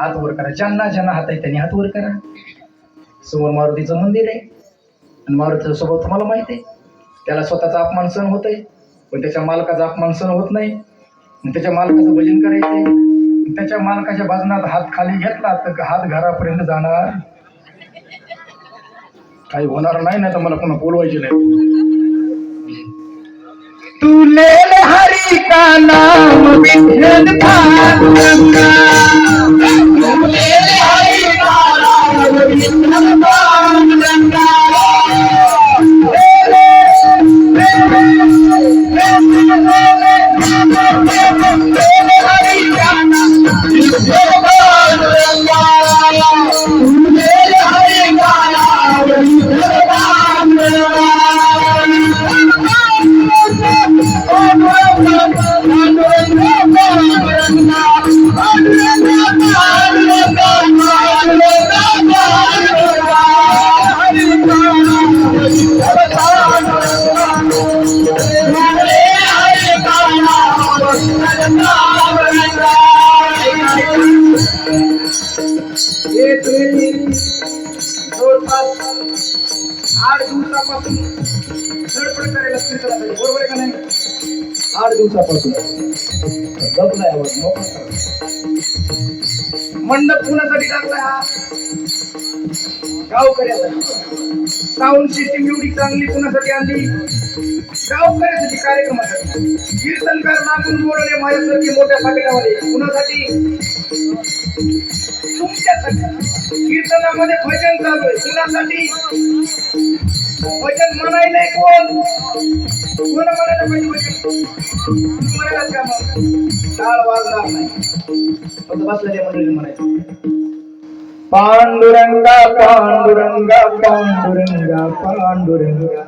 हात वर करा. ज्यांना ज्यांना हात आहे त्यांनी हात वर करा. समोर मारुतीचं मंदिर आहे. आणि मारुतीचा स्वभाव तुम्हाला माहिती आहे. त्याला स्वतःचा अपमान सहन होत आहे. पण त्याच्या मालकाचा अपमान सहन होत नाही. त्याच्या मालकाचं भजन करायचंय त्याच्या मालकाच्या बाजूनात हात खाली घेतला तर हात घरापर्यंत जाणार. काही होणार नाही ना तर मला कोणा बोलवायचे नाही. तू लेल का नाम विठल पाल गंगा आठ दिवसापासून धडपड करायला लक्ष केला बरोबर आहे का नाही? आठ दिवसापासून. जपलाय आवाज मोकळा मंडप कुणासाठी टाकलाय हा गावकऱ्यासाठी. साऊंड सिस्टीम एवढी चांगली कुणासाठी आणली? गावकऱ्यासाठी कार्यक्रमासाठी. कीर्तनकार नागून बोलले माझ्यासारखे मोठ्या पाकिटावाले कुणासाठी? तुमच्यासाठी. कीर्तनामध्ये भजन चालू आहे. कुणासाठी? भजन म्हणायलंय कोण कोण म्हणायला पाहिजे भजन तुम्ही म्हणालात का मग टाळ वाजणार नाही फक्त बसलेल्या मंडळीने म्हणायचं पांडुरंगा पांडुरंगा पांडुरंगा पांडुरंगा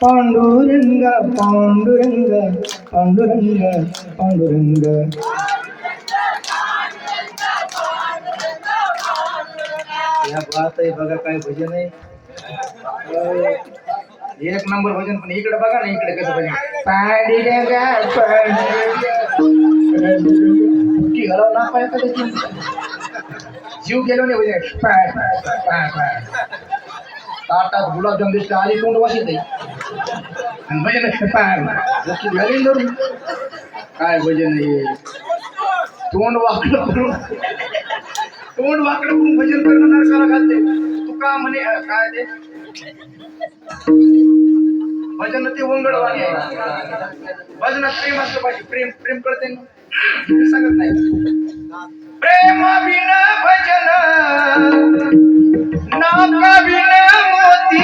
पांडुरंगा पांडुरंगा पांडुरंगा पांडुरंगा ह्या बात आहे बघा काय भजन आहे. एक नंबर भजन पण इकडे बघा ना इकडे कसं भजन. पांडुरंगा पांडुरंगा की ना पाय जीव गेलो नाही भजन. पाय पाय पाय पाय ताटात गुलाबजाम दिसला आली तोंड वाशीत आहे आणि भजन आहे, पाय नक्की घालीन काय भजन आहे? तोंड वाकलं करून तोंड वाकड म्हणून भजन करणं नरकाला घालते. तू का म्हणे काय ते? भजन ते वंगडवाणी आहे. भजनात प्रेम असलं पाहिजे. प्रेम प्रेम कळते ना. सांगत नाही. प्रेम बिन भजन नाका बिन मोती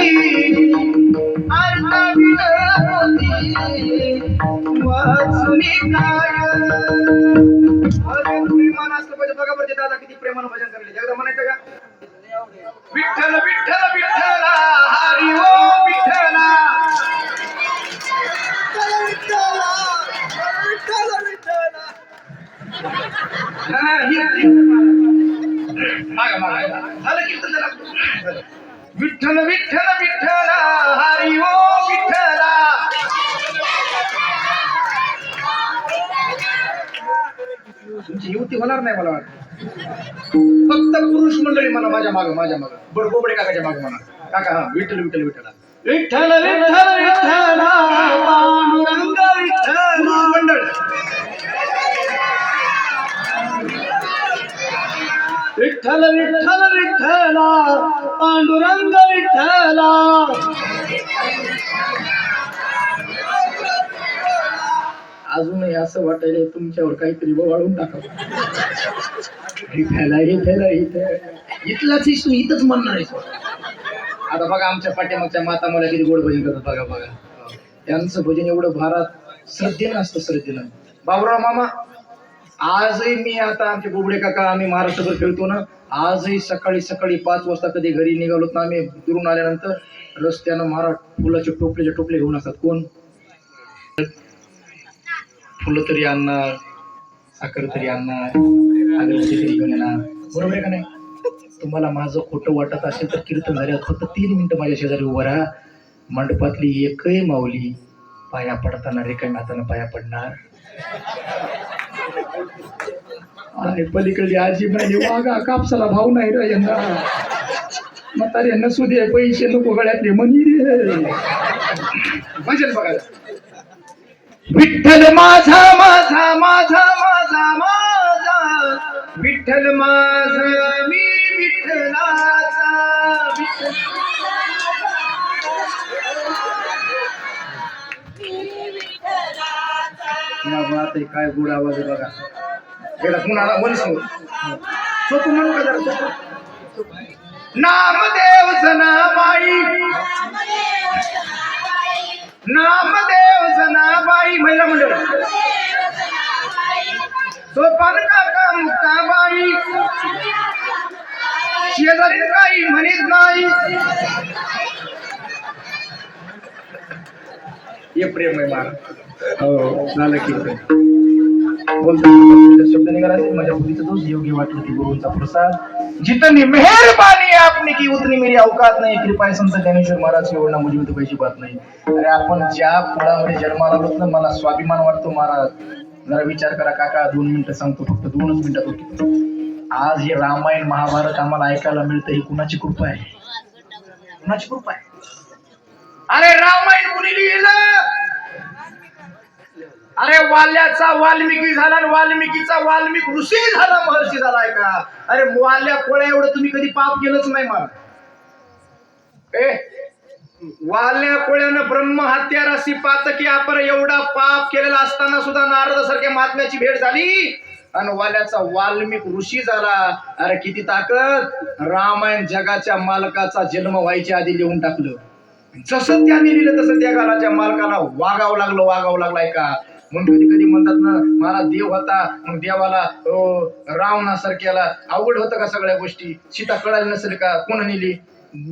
अर्थ बिन मोती वाचुनी काय भजन प्रेमान असलं पाहिजे बघा बरं ते दादा भजन करले जगदा म्हणायचं का? विठ्ठल विठ्ठल विठ्ठला हरी ओ विठ्ठला. झालं कीर्तन झालं. विठ्ठल विठ्ठल हरी ओ विठ्ठला. तुमची युती होणार नाही मला वाटतं. फक्त पुरुष मंडळी म्हणा माझ्या माग माझ्या माग. बरं बोबडे काकाच्या माग म्हणा. काका हा विठ्ठल विठ्ठल विठ्ठला. विठ्ठल विठ्ठल विठ्ठला पांडुरंग विठ्ठल मंडळ. विठ्ठल विठ्ठल विठ्ठला पांडुरंग विठ्ठला. अजूनही असं वाटायला तुमच्यावर काहीतरी वाढून टाकावं इथं इथलाच तू इथंच म्हणणार आहेस आता बघा आमच्या पाठीमागच्या माता मला किती गोड भजन करतात बघा बघा. त्यांचं भजन एवढं भारात श्रद्धेनं असतं श्रद्धेनं. बाबुराव मामा आजही मी आता आमचे बोबडे काका आम्ही महाराष्ट्रभर फिरतो ना आजही सकाळी सकाळी पाच वाजता कधी घरी निघालो ना आम्ही दुरून आल्यानंतर रस्त्यानं महाराज फुलाचे टोपलेचे टोपले घेऊन असतात. कोण? फुलं तरी आणणार साखर तरी आणणार अगरबत्ती तरी घेऊन येणार. बरोबर आहे का नाही? तुम्हाला माझं खोटं वाटत असेल तर कीर्तन झाल्यात फक्त तीन मिनटं माझ्या शेजारी उभं राहा. मंडपातली एकही माऊली पाया पडताना रिकाम्या हातानं पाया पडणार. आणि पलीकडे आजी म्हणाली वागा कापसाला भाव नाही रे यंदा. म्हातारे नसू दे पैसे नको गळ्यातले मनी रे भजन बघायला. विठ्ठल माझा माझा माझा माझा माझा. विठ्ठल माझा मी विठ्ठलाचा. बात आहे काय गोड आवाज आहे बघा. गेला कुणाला वन सांगू सोपं म्हणू का जरा सोपं? नामदेव जनाबाई काका मुक्ताबाई शेजारी काही म्हणत नाही. हे प्रेम आहे हो. झालं की बोलतो शब्द निघाला असेल, माझ्या बुद्धीचा दोष. योग्य वाटलं की गुरुचा प्रसाद. जितनी मेहरबानी आपने की उतनी मेरी अवकात नाही. कृपा संत ज्ञानेश्वर महाराज एवढा मुझे तो पैसे बात नाही. अरे आपण ज्या कुळामध्ये जन्माला आलोत ना मला स्वाभिमान वाटतो महाराज. जरा विचार करा काका दोन मिनिटं सांगतो फक्त दोनच मिनिटात होतो आज हे रामायण महाभारत आम्हाला ऐकायला मिळतं ही कुणाची कृपा आहे? कुणाची कृपा आहे? अरे रामायण कुणी लिहिलं? अरे वाल्याचा वाल्मिकी झाला आणि वाल्मिकीचा वाल्मिक ऋषी झाला महर्षी झालाय का अरे वाल्या कोळ्या एवढं तुम्ही कधी पाप केलंच नाही मला ए वाल्या कोळ्यानं ब्रह्म हत्या राशी पातकी आपण एवढा पाप केलेला असताना सुद्धा नारद सारख्या महात्म्याची भेट झाली. आणि वाल्याचा वाल्मिक ऋषी झाला. अरे किती ताकद. रामायण जगाच्या मालकाचा जन्म व्हायच्या आधी लिहून टाकलं. जसं त्याने लिहिलं तसं त्या गालाच्या मालकाला वागावं लागलं वागावं लागलाय का? म्हणून कधी कधी म्हणतात ना मला देव होता. मग देवाला हो, रावणासारख्याला अवघड होतं का सगळ्या गोष्टी? सीता कळाली नसेल का? कोण नेली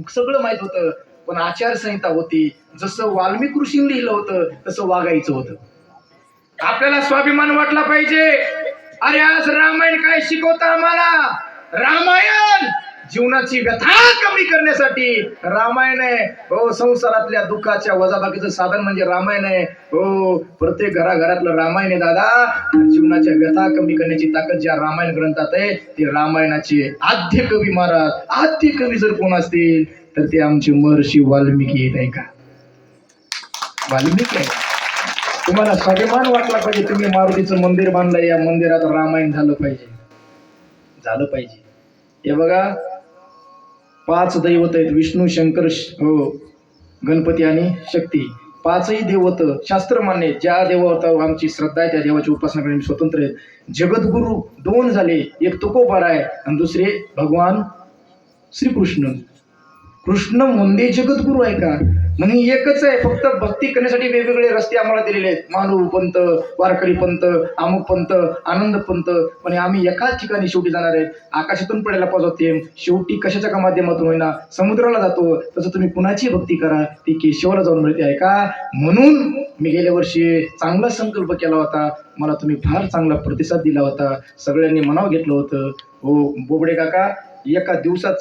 सगळं माहीत होतं. पण आचारसंहिता होती. जसं वाल्मिक ऋषीने लिहिलं होतं तसं वागायचं होतं. आपल्याला स्वाभिमान वाटला पाहिजे. अरे आज रामायण काय शिकवतं आम्हाला? रामायण! जीवनाची व्यथा कमी करण्यासाठी रामायण आहे. हो संसारातल्या दुःखाच्या वजाबाकीचं साधन म्हणजे रामायण आहे. हो प्रत्येक घराघरातलं रामायण आहे दादा. जीवनाच्या व्यथा कमी करण्याची ताकद ज्या रामायण ग्रंथात आहे ती रामायणाची आद्य कवी महाराज आद्य कवी जर कोण असतील तर ते आमचे महर्षी वाल्मिकी येत आहे का? वाल्मिकी आहे तुम्हाला स्वाभिमान वाटला पाहिजे तुम्ही मारुतीचं मंदिर बांधलं या मंदिरात रामायण झालं पाहिजे. झालं पाहिजे. हे बघा पाच दैवत आहेत विष्णू शंकर हो गणपती आणि शक्ती. पाचही देवत शास्त्र मान्य ज्या देवता आमची श्रद्धा आहे त्या देवाची उपासना करणे स्वतंत्र आहेत. जगद्गुरु दोन झाले एक तुकोबार आहे आणि दुसरे भगवान श्रीकृष्ण. कृष्ण म्हणजे जगद्गुरु आहे का? म्हणून एकच आहे फक्त भक्ती करण्यासाठी वेगवेगळे रस्ते आम्हाला दिलेले आहेत. मानव पंत वारकरी पंत अमुक पंत आनंद पंत. पण आम्ही एकाच ठिकाणी शेवटी जाणार आहे. आकाशातून पडायला पाहिजे शेवटी कशाच्या का माध्यमातून होईना? समुद्राला जातो. तसं तुम्ही कुणाची भक्ती करा? ती केशवाला जाऊन मिळते आहे का? म्हणून मी गेल्या वर्षी चांगला संकल्प केला होता. मला तुम्ही फार चांगला प्रतिसाद दिला होता. सगळ्यांनी मनाव घेतलं होतं. हो बोबडे काका एका दिवसात सात